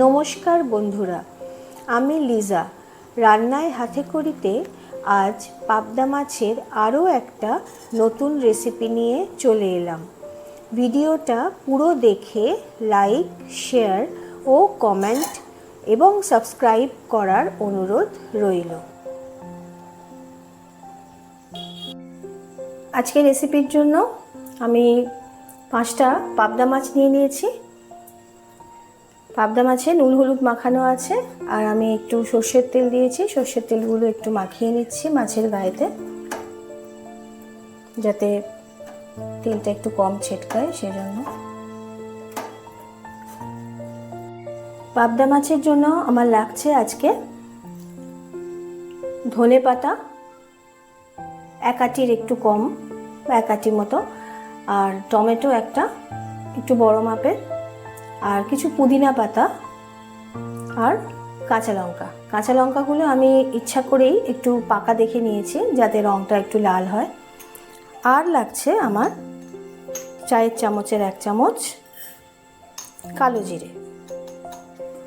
নমস্কার বন্ধুরা, আমি লিজা। রান্নায় হাতে করিতে আজ পাবদা মাছের আরও একটা নতুন রেসিপি নিয়ে চলে এলাম। ভিডিওটা পুরো দেখে লাইক শেয়ার ও কমেন্ট এবং সাবস্ক্রাইব করার অনুরোধ রইল। আজকে রেসিপির জন্য আমি পাঁচটা পাবদা মাছ নিয়ে নিয়েছি। পাবদা মাছে নুন হলুদ মাখানো আছে, আর আমি একটু সর্ষের তেল দিয়েছি। সর্ষের তেলগুলো একটু মাখিয়ে নিচ্ছি মাছের গায়েতে, যাতে তেলটা একটু কম ছেটকায় সেজন্য। পাবদা মাছের জন্য আমার লাগছে আজকে ধনে পাতা, এক আটির একটু কম এক আটির মতো, আর টমেটো একটা, একটু বড় মাপের। আর কিছু পুদিনা পাতা আর কাঁচা লঙ্কা। কাঁচা লঙ্কাগুলো আমি ইচ্ছা করেই একটু পাকা দেখে নিয়েছি, যাতে রঙটা একটু লাল হয়। আর লাগছে আমার চায়ের চামচের এক চামচ কালো জিরে।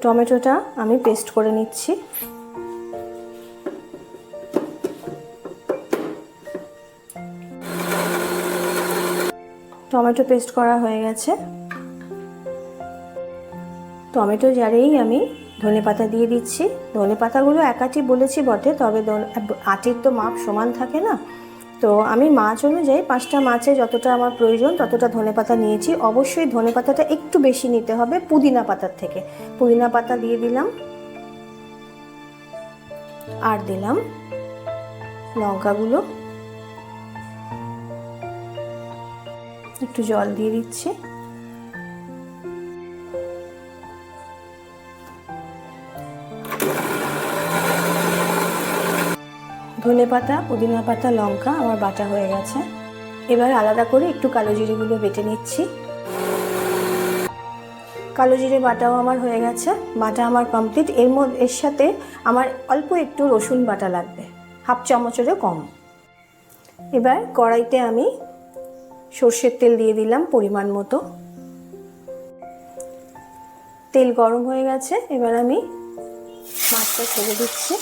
টমেটোটা আমি পেস্ট করে নিচ্ছি। টমেটো পেস্ট করা হয়ে গেছে। টমেটো জারেই আমি ধনে পাতা দিয়ে দিচ্ছি। ধনে পাতাগুলো একাটি বলেছি বটে, তবে আটির তো মাপ সমান থাকে না। তো আমি মাছ অনুযায়ী পাঁচটা মাছে যতটা আমার প্রয়োজন ততটা ধনে পাতা নিয়েছি। অবশ্যই ধনে পাতাটা একটু বেশি নিতে হবে পুদিনা পাতার থেকে। পুদিনা পাতা দিয়ে দিলাম। আর দিলাম লঙ্কাগুলো। একটু জল দিয়ে দিচ্ছি। ধনে পাতা পুদিনা পাতা, লঙ্কা আমার বাটা হয়ে গেছে। এবার আলাদা করে একটু কালো জিরেগুলো বেটে নিচ্ছি। কালো জিরে বাটাও আমার হয়ে গেছে। বাটা আমার কমপ্লিট এর মধ্যে এর সাথে আমার অল্প একটু রসুন বাটা লাগবে। হাফ চামচেরও কম। এবার কড়াইতে আমি সর্ষের তেল দিয়ে দিলাম পরিমাণ মতো। তেল গরম হয়ে গেছে। এবার আমি মাছটা ছেড়ে দিচ্ছি।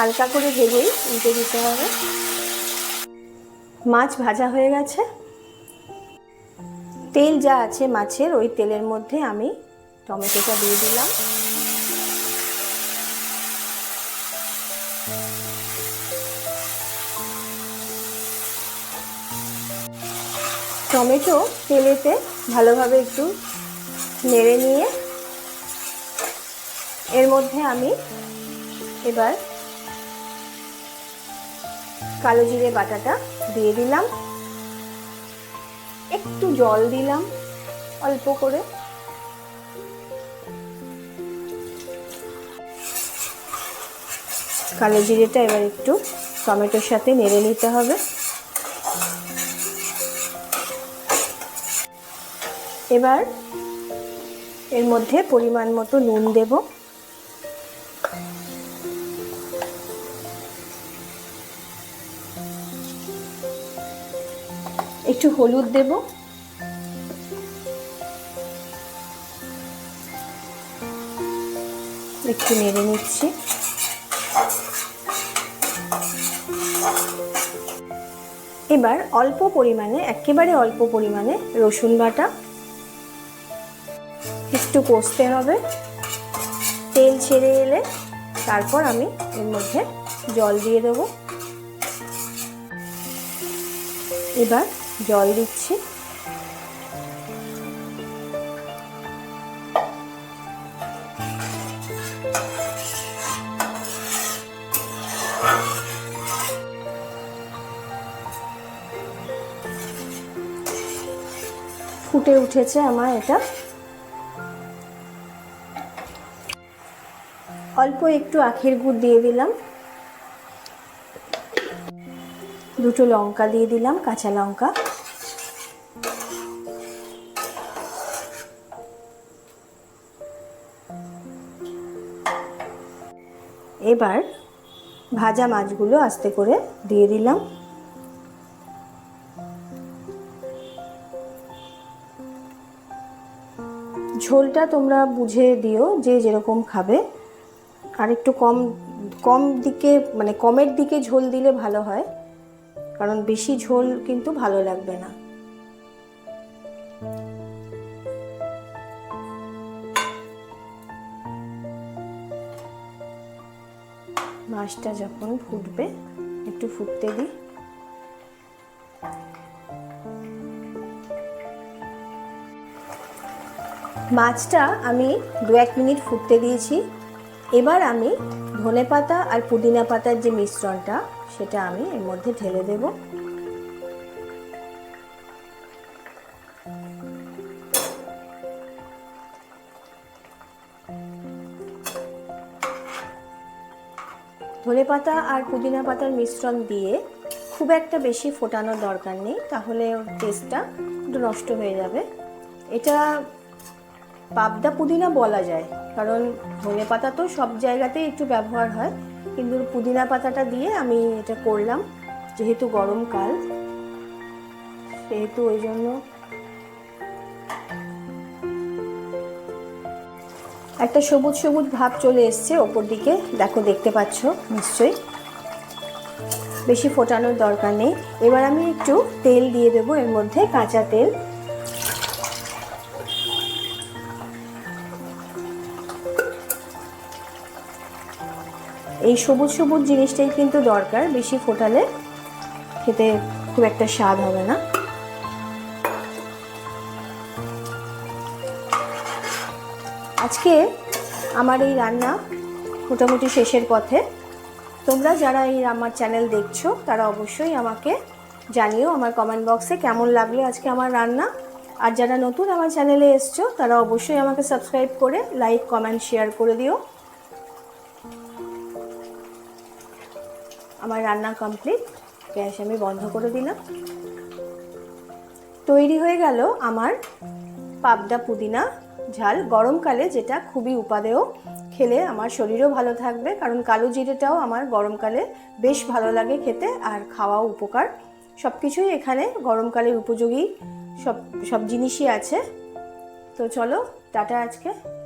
হালকা করে ভেজেই উল্টে দিতে হবে। মাছ ভাজা হয়ে গেছে। তেল যা আছে মাছের, ওই তেলের মধ্যে আমি টমেটোটা দিয়ে দিলাম। টমেটো তেলেতে ভালোভাবে একটু নেড়ে নিয়ে এর মধ্যে আমি এবার কালো জিরে বাটাটা দিয়ে দিলাম। একটু জল দিলাম অল্প করে। কালো জিরেটা এবার একটু টমেটোর সাথে নেড়ে নিতে হবে। এবার এর মধ্যে পরিমাণ মতো নুন দেব। একটু হলুদ দেব। একটু নেড়ে নিচ্ছি। এবার অল্প পরিমাণে, একেবারে অল্প পরিমাণে রসুন বাটা। একটু কষতে হবে। তেল ছেড়ে এলে তারপর আমি এর মধ্যে জল দিয়ে দেবো। এবার জল দিচ্ছি। ফুটে উঠেছে আমার এটা। অল্প একটু আখের গুড় দিয়ে দিলাম। দুটো লঙ্কা দিয়ে দিলাম, কাঁচা লঙ্কা। এবার ভাজা মাছগুলো আস্তে করে দিয়ে দিলাম। ঝোলটা তোমরা বুঝে দিও যে যেরকম খাবে। আর একটু কম কম দিকে মানে কমের দিকে ঝোল দিলে ভালো হয়। কারণ বেশি ঝোল কিন্তু ভালো লাগবে না। মাছটা যখন ফুটবে, একটু ফুটতে দিই। মাছটা আমি দু এক মিনিট ফুটতে দিয়েছি। এবার আমি ধনে পাতা আর পুদিনা পাতার যে মিশ্রণটা সেটা আমি এর মধ্যে ঢেলে দেব। ধনে পাতা আর পুদিনা পাতার মিশ্রণ দিয়ে খুব একটা বেশি ফোটানোর দরকার নেই, তাহলে টেস্টটা একটু নষ্ট হয়ে যাবে। এটা পাবদা পুদিনা বলা যায়, কারণ ধনে পাতা তো সব জায়গাতেই একটু ব্যবহার হয়। কিন্তু পুদিনা পাতাটা দিয়ে আমি এটা করলাম, যেহেতু গরমকাল সেহেতু ওই জন্য একটা সবুজ সবুজ ভাব চলে এসছে ওপর দিকে। দেখো, দেখতে পাচ্ছ নিশ্চয়ই। বেশি ফোটানোর দরকার নেই। এবার আমি একটু তেল দিয়ে দেবো, এর মধ্যে কাঁচা তেল। এই সবুজ সবুজ জিনিসটাই কিন্তু দরকার। বেশি ফোটালে খেতে খুব একটা স্বাদ হবে না। আজকে আমার এই রান্না মোটামুটি শেষের পথে। তোমরা যারা এই আমার চ্যানেল দেখছ, তারা অবশ্যই আমাকে জানিও আমার কমেন্ট বক্সে কেমন লাগল আজকে আমার রান্না। আর যারা নতুন আমার চ্যানেলে এসছো, তারা অবশ্যই আমাকে সাবস্ক্রাইব করে লাইক কমেন্ট শেয়ার করে দিও। আমার রান্না কমপ্লিট গ্যাস আমি বন্ধ করে দিলাম। তৈরি হয়ে গেল আমার পাবদা পুদিনা ঝাল। গরমকালে যেটা খুবই উপাদেয়। খেলে আমার শরীরও ভালো থাকবে, কারণ কালো জিরেটাও আমার গরমকালে বেশ ভালো লাগে খেতে আর খাওয়াও উপকার। সব কিছুই এখানে গরমকালের উপযোগী। সব সব জিনিসই আছে। তো চলো, টাটা আজকে।